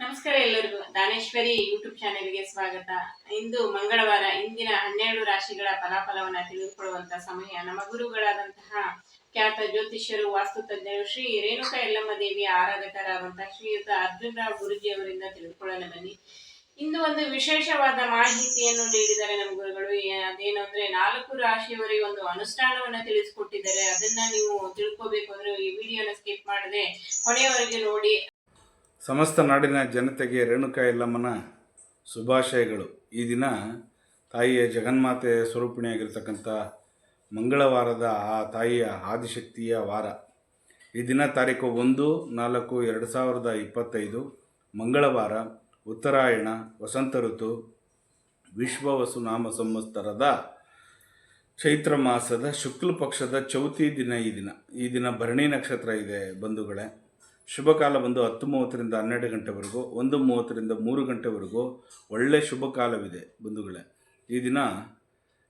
Daneshwari YouTube ಚಾನೆಲ್ಗೆ ಸ್ವಾಗತ. ಇಂದು ಮಂಗಳವಾರ, ಇಂದಿನ ಹನ್ನೆರಡು ರಾಶಿಗಳ ಫಲಾಫಲವನ್ನ ತಿಳಿದುಕೊಳ್ಳುವಂತಹ ಸಮಯ. ನಮ್ಮ ಗುರುಗಳಾದಂತಹ ಖ್ಯಾತ ಜ್ಯೋತಿಷ್ಯರು, ವಾಸ್ತು ತಜ್ಞರು ಶ್ರೀ ರೇಣುಕಾ ಯಲ್ಲಮ್ಮ ದೇವಿಯ ಆರಾಧಕರಾದಂತಹ ಶ್ರೀಯುತ ಅರ್ಜುನ್ ರಾವ್ ಗುರುಜಿ ಅವರಿಂದ ತಿಳಿದುಕೊಳ್ಳಲು ಬನ್ನಿ. ಇಂದು ಒಂದು ವಿಶೇಷವಾದ ಮಾಹಿತಿಯನ್ನು ನೀಡಿದ್ದಾರೆ ನಮ್ಮ ಗುರುಗಳು ಅದೇನು ಅಂದ್ರೆ ನಾಲ್ಕು ರಾಶಿಯವರಿಗೆ ಒಂದು ಅನುಷ್ಠಾನವನ್ನ ತಿಳಿಸ್ಕೊಟ್ಟಿದ್ದಾರೆ. ಅದನ್ನ ನೀವು ತಿಳ್ಕೋಬೇಕು ಅಂದ್ರೆ ಈ ವಿಡಿಯೋನ ಸ್ಕಿಪ್ ಮಾಡದೆ ಕೊನೆಯವರೆಗೆ ನೋಡಿ. ಸಮಸ್ತ ನಾಡಿನ ಜನತೆಗೆ ರೇಣುಕಾ ಯಲ್ಲಮ್ಮನ ಶುಭಾಶಯಗಳು. ಈ ದಿನ ತಾಯಿಯ ಜಗನ್ಮಾತೆ ಸ್ವರೂಪಿಣಿಯಾಗಿರ್ತಕ್ಕಂಥ ಮಂಗಳವಾರದ ಆ ತಾಯಿಯ ಆದಿಶಕ್ತಿಯ ವಾರ. ಈ ದಿನ ತಾರೀಕು ಒಂದು, ನಾಲ್ಕು, ಎರಡು ಸಾವಿರದ ಇಪ್ಪತ್ತೈದು, ಮಂಗಳವಾರ, ಉತ್ತರಾಯಣ, ವಸಂತ ಋತು ವಿಶ್ವವಸು ನಾಮ ಸಂವತ್ಸರದ ಚೈತ್ರ ಮಾಸದ ಶುಕ್ಲ ಪಕ್ಷದ ಚೌತಿ ದಿನ ಈ ದಿನ. ಈ ದಿನ ಭರಣಿ ನಕ್ಷತ್ರ ಇದೆ ಬಂಧುಗಳೇ. ಶುಭ ಕಾಲ ಬಂದು ಹತ್ತು ಮೂವತ್ತರಿಂದ ಹನ್ನೆರಡು ಗಂಟೆವರೆಗೂ, ಒಂದು ಮೂವತ್ತರಿಂದ ಮೂರು ಗಂಟೆವರೆಗೂ ಒಳ್ಳೆ ಶುಭ ಕಾಲವಿದೆ ಬಂಧುಗಳೇ. ಈ ದಿನ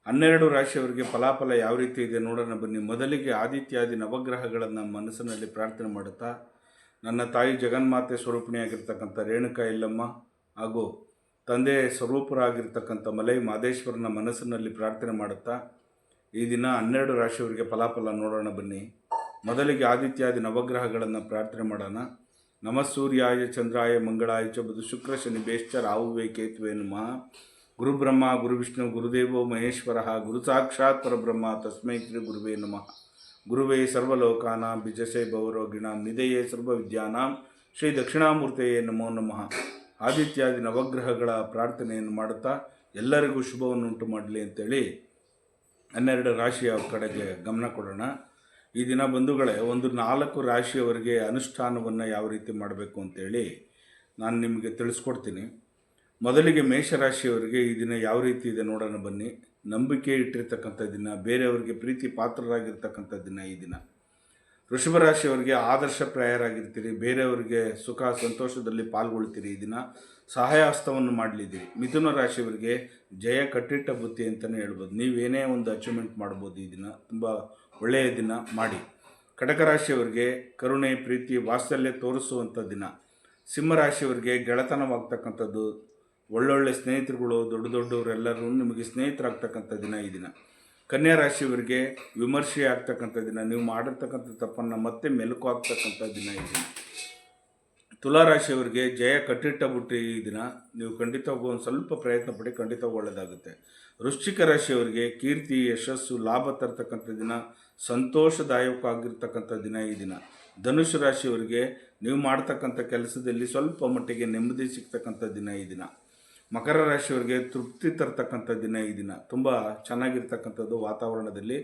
ಹನ್ನೆರಡು ರಾಶಿಯವರಿಗೆ ಫಲಾಫಲ ಯಾವ ರೀತಿ ಇದೆ ನೋಡೋಣ ಬನ್ನಿ. ಮೊದಲಿಗೆ ಆದಿತ್ಯಾದಿ ನವಗ್ರಹಗಳನ್ನು ಮನಸ್ಸಿನಲ್ಲಿ ಪ್ರಾರ್ಥನೆ ಮಾಡುತ್ತಾ, ನನ್ನ ತಾಯಿ ಜಗನ್ಮಾತೆ ಸ್ವರೂಪಿಣಿಯಾಗಿರ್ತಕ್ಕಂಥ ರೇಣುಕಾ ಇಲ್ಲಮ್ಮ ಹಾಗೂ ತಂದೆ ಸ್ವರೂಪರಾಗಿರ್ತಕ್ಕಂಥ ಮಲೈ ಮಾದೇಶ್ವರನ ಮನಸ್ಸಿನಲ್ಲಿ ಪ್ರಾರ್ಥನೆ ಮಾಡುತ್ತಾ, ಈ ದಿನ ಹನ್ನೆರಡು ರಾಶಿಯವರಿಗೆ ಫಲಾಫಲ ನೋಡೋಣ ಬನ್ನಿ. ಮೊದಲಿಗೆ ಆದಿತ್ಯಾದಿ ನವಗ್ರಹಗಳನ್ನು ಪ್ರಾರ್ಥನೆ ಮಾಡೋಣ. ನಮಃ ಸೂರ್ಯಾಯ ಚಂದ್ರಾಯ ಮಂಗಳಾಯ ಚ ಬುಧ ಶುಕ್ರ ಶನಿ ಬೇಶ್ಚ ರಾಹುವೇ ಕೇತುವೆ ನಮಃ ಗುರು ಬ್ರಹ್ಮ ಗುರು ವಿಷ್ಣು ಗುರುದೇವೋ ಮಹೇಶ್ವರ, ಗುರು ಸಾಕ್ಷಾತ್ ಪರಬ್ರಹ್ಮ, ತಸ್ಮೈ ಶ್ರೀ ಗುರುವೇ ನಮಃ. ಗುರುವೇ ಸರ್ವಲೋಕಾನಾಂ ಬಿಜಸೆ ಭವರೋಗಿಣಾಂ ನಿಧೆಯೇ ಸರ್ವವಿದ್ಯಾನಾಂ ಶ್ರೀ ದಕ್ಷಿಣಾಮೂರ್ತೆಯೇ ನಮೋ ನಮಃ. ಆದಿತ್ಯಾದಿ ನವಗ್ರಹಗಳ ಪ್ರಾರ್ಥನೆಯನ್ನು ಮಾಡುತ್ತಾ ಎಲ್ಲರಿಗೂ ಶುಭವನ್ನುಂಟು ಮಾಡಲಿ ಅಂತೇಳಿ ಹನ್ನೆರಡು ರಾಶಿಯ ಕಡೆಗೆ ಗಮನ ಕೊಡೋಣ. ಈ ದಿನ ಬಂಧುಗಳೇ, ಒಂದು ನಾಲ್ಕು ರಾಶಿಯವರಿಗೆ ಅನುಷ್ಠಾನವನ್ನು ಯಾವ ರೀತಿ ಮಾಡಬೇಕು ಅಂತೇಳಿ ನಾನು ನಿಮಗೆ ತಿಳಿಸ್ಕೊಡ್ತೀನಿ. ಮೊದಲಿಗೆ ಮೇಷರಾಶಿಯವರಿಗೆ ಈ ದಿನ ಯಾವ ರೀತಿ ಇದೆ ನೋಡೋಣ ಬನ್ನಿ. ನಂಬಿಕೆ ಇಟ್ಟಿರ್ತಕ್ಕಂಥ ದಿನ, ಬೇರೆಯವರಿಗೆ ಪ್ರೀತಿ ಪಾತ್ರರಾಗಿರ್ತಕ್ಕಂಥ ದಿನ ಈ ದಿನ. ವೃಷಭ ರಾಶಿಯವರಿಗೆ ಆದರ್ಶಪ್ರಾಯರಾಗಿರ್ತೀರಿ ಬೇರೆಯವರಿಗೆ ಸುಖ ಸಂತೋಷದಲ್ಲಿ ಪಾಲ್ಗೊಳ್ತೀರಿ ಈ ದಿನ. ಸಹಾಯಹಸ್ತವನ್ನು ಮಾಡಲಿದ್ದೀರಿ. ಮಿಥುನ ರಾಶಿಯವರಿಗೆ ಜಯ ಕಟ್ಟಿಟ್ಟ ಬುತ್ತಿ ಅಂತಲೇ ಹೇಳ್ಬೋದು. ನೀವೇನೇ ಒಂದು ಅಚೀವ್ಮೆಂಟ್ ಮಾಡ್ಬೋದು ಈ ದಿನ. ತುಂಬ ಒಳ್ಳೆಯ ದಿನ ಮಾಡಿ. ಕಟಕ ರಾಶಿಯವರಿಗೆ ಕರುಣೆ, ಪ್ರೀತಿ, ವಾತ್ಸಲ್ಯ ತೋರಿಸುವಂಥ ದಿನ. ಸಿಂಹರಾಶಿಯವರಿಗೆ ಗೆಳೆತನವಾಗ್ತಕ್ಕಂಥದ್ದು, ಒಳ್ಳೊಳ್ಳೆ ಸ್ನೇಹಿತರುಗಳು, ದೊಡ್ಡ ದೊಡ್ಡವರೆಲ್ಲರೂ ನಿಮಗೆ ಸ್ನೇಹಿತರಾಗ್ತಕ್ಕಂಥ ದಿನ ಈ ದಿನ. ಕನ್ಯಾ ರಾಶಿಯವರಿಗೆ ವಿಮರ್ಶೆ ಆಗ್ತಕ್ಕಂಥ ದಿನ. ನೀವು ಮಾಡಿರ್ತಕ್ಕಂಥ ತಪ್ಪನ್ನು ಮತ್ತೆ ಮೆಲುಕು ಆಗ್ತಕ್ಕಂಥ ದಿನ ಈ ತುಲಾ ರಾಶಿಯವರಿಗೆ ಜಯ ಕಟ್ಟಿಟ್ಟ ಬುಟ್ಟಿ ಈ ದಿನ ನೀವು ಖಂಡಿತವಾಗೂ ಒಂದು ಸ್ವಲ್ಪ ಪ್ರಯತ್ನ ಪಡಿ ಖಂಡಿತ ಒಳ್ಳೆಯದಾಗುತ್ತೆ. ವೃಶ್ಚಿಕ ರಾಶಿಯವರಿಗೆ ಕೀರ್ತಿ, ಯಶಸ್ಸು, ಲಾಭ ತರ್ತಕ್ಕಂಥ ದಿನ ಸಂತೋಷದಾಯಕವಾಗಿರ್ತಕ್ಕಂಥ ದಿನ ಈ ದಿನ. ಧನುಷು ರಾಶಿಯವರಿಗೆ ನೀವು ಮಾಡ್ತಕ್ಕಂಥ ಕೆಲಸದಲ್ಲಿ ಸ್ವಲ್ಪ ಮಟ್ಟಿಗೆ ನೆಮ್ಮದಿ ಸಿಗ್ತಕ್ಕಂಥ ದಿನ ಈ ದಿನ. ಮಕರ ರಾಶಿಯವರಿಗೆ ತೃಪ್ತಿ ತರ್ತಕ್ಕಂಥ ದಿನ ಈ ದಿನ. ತುಂಬ ಚೆನ್ನಾಗಿರ್ತಕ್ಕಂಥದ್ದು ವಾತಾವರಣದಲ್ಲಿ,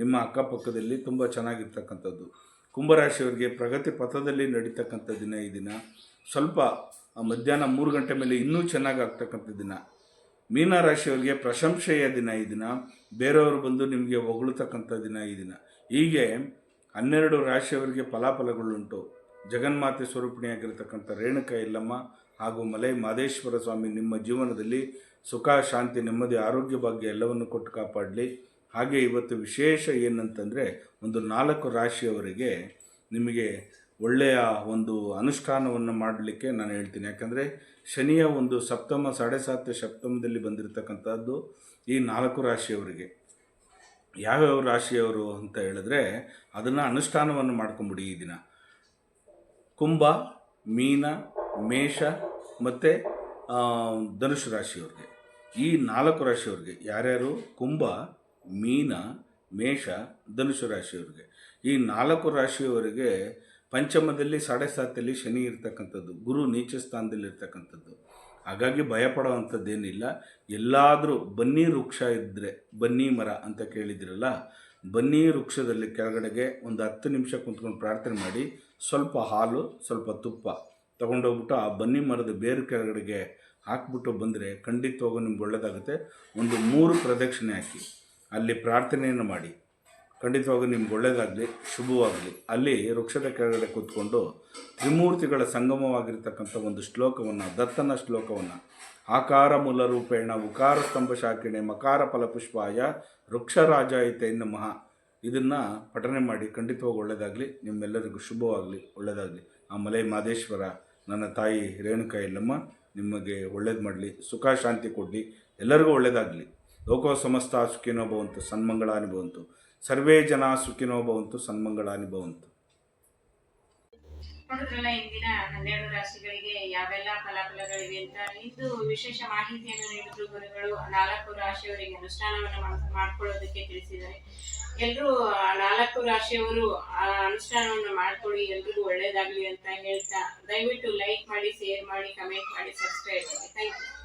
ನಿಮ್ಮ ಅಕ್ಕಪಕ್ಕದಲ್ಲಿ ತುಂಬ ಚೆನ್ನಾಗಿರ್ತಕ್ಕಂಥದ್ದು. ಕುಂಭರಾಶಿಯವರಿಗೆ ಪ್ರಗತಿ ಪಥದಲ್ಲಿ ನಡೀತಕ್ಕಂಥ ದಿನ ಈ ದಿನ. ಸ್ವಲ್ಪ ಮಧ್ಯಾಹ್ನ ಮೂರು ಗಂಟೆ ಮೇಲೆ ಇನ್ನೂ ಚೆನ್ನಾಗಿ ಆಗ್ತಕ್ಕಂಥ ದಿನ. ಮೀನ ರಾಶಿಯವರಿಗೆ ಪ್ರಶಂಸೆಯ ದಿನ ಈ ದಿನ. ಬೇರೆಯವರು ಬಂದು ನಿಮಗೆ ಹೊಗಳತಕ್ಕಂಥ ದಿನ ಈ ದಿನ. ಹೀಗೆ ಹನ್ನೆರಡು ರಾಶಿಯವರಿಗೆ ಫಲಾಫಲಗಳುಂಟು. ಜಗನ್ಮಾತೆ ಸ್ವರೂಪಿಣಿಯಾಗಿರ್ತಕ್ಕಂಥ ರೇಣುಕ ಇಲ್ಲಮ್ಮ ಹಾಗೂ ಮಲೈ ಮಾದೇಶ್ವರ ಸ್ವಾಮಿ ನಿಮ್ಮ ಜೀವನದಲ್ಲಿ ಸುಖ, ಶಾಂತಿ, ನೆಮ್ಮದಿ ಆರೋಗ್ಯ ಭಾಗ್ಯ ಎಲ್ಲವನ್ನು ಕೊಟ್ಟು ಕಾಪಾಡಲಿ. ಹಾಗೆ ಇವತ್ತು ವಿಶೇಷ ಏನಂತಂದರೆ ಒಂದು ನಾಲ್ಕು ರಾಶಿಯವರಿಗೆ ನಿಮಗೆ ಒಳ್ಳೆಯ ಒಂದು ಅನುಷ್ಠಾನವನ್ನು ಮಾಡಲಿಕ್ಕೆ ನಾನು ಹೇಳ್ತೀನಿ. ಯಾಕಂದರೆ ಶನಿಯ ಒಂದು ಸಪ್ತಮ, ಸಾಡೆ ಸಾತ್ಯ ಸಪ್ತಮದಲ್ಲಿ ಬಂದಿರತಕ್ಕಂಥದ್ದು ಈ ನಾಲ್ಕು ರಾಶಿಯವರಿಗೆ. ಯಾವ್ಯಾವ ರಾಶಿಯವರು ಅಂತ ಹೇಳಿದ್ರೆ ಅದನ್ನು ಅನುಷ್ಠಾನವನ್ನು ಮಾಡ್ಕೊಂಬಿಡಿ ಈ ದಿನ. ಕುಂಭ, ಮೀನ, ಮೇಷ ಮತ್ತು ಧನುಷ್ ರಾಶಿಯವ್ರಿಗೆ. ಈ ನಾಲ್ಕು ರಾಶಿಯವ್ರಿಗೆ ಯಾರ್ಯಾರು? ಕುಂಭ ಮೀನ, ಮೇಷ, ಧನುಷು ರಾಶಿಯವರಿಗೆ. ಈ ನಾಲ್ಕು ರಾಶಿಯವರಿಗೆ ಪಂಚಮದಲ್ಲಿ ಸಾಡೆ ಸಾತಲ್ಲಿ ಶನಿ ಇರ್ತಕ್ಕಂಥದ್ದು, ಗುರು ನೀಚ ಸ್ಥಾನದಲ್ಲಿ ಇರ್ತಕ್ಕಂಥದ್ದು. ಹಾಗಾಗಿ ಭಯಪಡುವಂಥದ್ದೇನಿಲ್ಲ. ಎಲ್ಲಾದರೂ ಬನ್ನಿ ವೃಕ್ಷ ಇದ್ದರೆ ಬನ್ನಿ ಮರ ಅಂತ ಕೇಳಿದ್ರಲ್ಲ, ಬನ್ನಿ ವೃಕ್ಷದಲ್ಲಿ ಕೆಳಗಡೆಗೆ ಒಂದು ಹತ್ತು ನಿಮಿಷ ಕುಂತ್ಕೊಂಡು ಪ್ರಾರ್ಥನೆ ಮಾಡಿ, ಸ್ವಲ್ಪ ಹಾಲು, ಸ್ವಲ್ಪ ತುಪ್ಪ ತೊಗೊಂಡೋಗ್ಬಿಟ್ಟು ಆ ಬನ್ನಿ ಮರದ ಬೇರು ಕೆಳಗಡೆಗೆ ಹಾಕ್ಬಿಟ್ಟು ಬಂದರೆ ಖಂಡಿತವಾಗೂ ನಿಮ್ಗೆ ಒಳ್ಳೆಯದಾಗುತ್ತೆ ಒಂದು ಮೂರು ಪ್ರದಕ್ಷಿಣೆ ಹಾಕಿ. ಅಲ್ಲಿ ಪ್ರಾರ್ಥನೆಯನ್ನು ಮಾಡಿ. ಖಂಡಿತವಾಗೂ ನಿಮ್ಗೆ ಒಳ್ಳೆಯದಾಗಲಿ ಶುಭವಾಗಲಿ. ಅಲ್ಲಿ ವೃಕ್ಷದ ಕೆಳಗಡೆ ಕೂತ್ಕೊಂಡು ತ್ರಿಮೂರ್ತಿಗಳ ಸಂಗಮವಾಗಿರ್ತಕ್ಕಂಥ ಒಂದು ಶ್ಲೋಕವನ್ನು, ದತ್ತನ ಶ್ಲೋಕವನ್ನು, ಆಕಾರ ಮೂಲ ರೂಪೇಣ ಉಕಾರ ಸ್ತಂಭ ಶಾಖಿಣೆ ಮಕಾರ ಫಲಪುಷ್ಪಾಯ ವೃಕ್ಷರಾಜಾಯಿತೆ ನಮಃ. ಇದನ್ನು ಪಠನೆ ಮಾಡಿ ಖಂಡಿತವಾಗಿ ಒಳ್ಳೆಯದಾಗಲಿ ನಿಮ್ಮೆಲ್ಲರಿಗೂ ಶುಭವಾಗಲಿ ಒಳ್ಳೆಯದಾಗಲಿ ಆ ಮಲೆ ಮಾದೇಶ್ವರ, ನನ್ನ ತಾಯಿ ರೇಣುಕಾ ನಿಮಗೆ ಒಳ್ಳೇದು ಮಾಡಲಿ, ಸುಖ, ಶಾಂತಿ ಕೊಡಲಿ, ಎಲ್ಲರಿಗೂ ಒಳ್ಳೆಯದಾಗಲಿ ಲೋಕೋ ಸಮಸ್ತ ಸುಖಿನೋ ಭವಂತು, ಸನ್ಮಂಗಳಾನಿ ಭವಂತು. ಸರ್ವೇ ಜನ ಸುಖಿನೋ ಭವಂತು, ಸನ್ಮಂಗಳಾನಿ ಭವಂತು. ನೋಡಿದ್ರಲ್ಲ ಹನ್ನೆರಡು ರಾಶಿಗಳಿಗೆ ಅಂತ ಇದು ವಿಶೇಷ ನಾಲ್ಕು ರಾಶಿಯವರಿಗೆ ಅನುಷ್ಠಾನವನ್ನು ಮಾಡ್- ಮಾಡ್ಕೊಳ್ಳೋದಕ್ಕೆ ನಾಲ್ಕು ರಾಶಿಯವರು ಅನುಷ್ಠಾನವನ್ನು ಮಾಡ್ಕೊಳ್ಳಿ, ಎಲ್ರಿಗೂ ಒಳ್ಳೇದಾಗ್ಲಿ ಅಂತ ಹೇಳ್ತಾ ದಯವಿಟ್ಟು ಲೈಕ್ ಮಾಡಿ ಶೇರ್ ಮಾಡಿ ಕಮೆಂಟ್ ಮಾಡಿ ಸಬ್ಸ್ಕ್ರೈಬ್ ಮಾಡಿ. Thank you